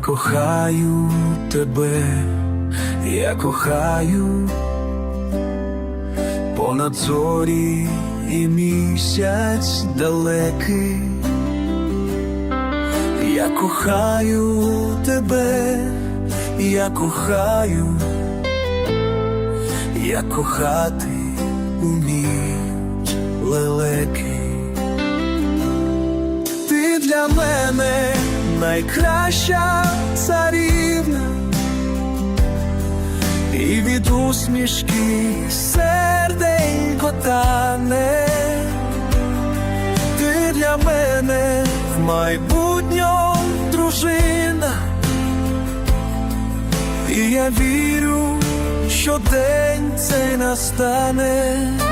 кохаю тебе, я кохаю понад зорі і місяць далекий. Я кохаю тебе, я кохаю, я кохати уміють лелеки. Ти для мене найкраща царівна, і від усмішки серденько тане. Ти для мене в майбутньому дружина, і я вірю, що день цей настане.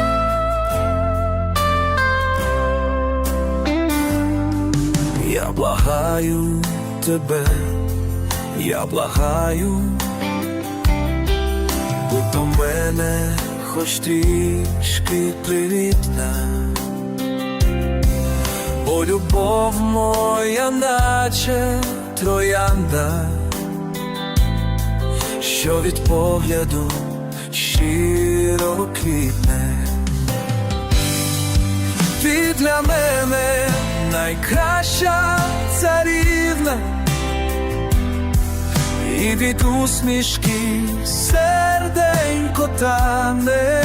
Благаю тебе, я благаю, будь до мене хоч трішки привітна, бо любов моя, наче троянда, що від погляду щиро квітне. Ти для мене найкраща царівна, і від усмішки серденько тане.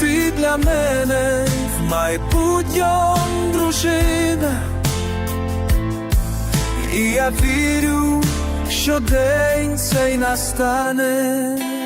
Ти для мене в майбутньому дружина, і я вірю, що день цей настане.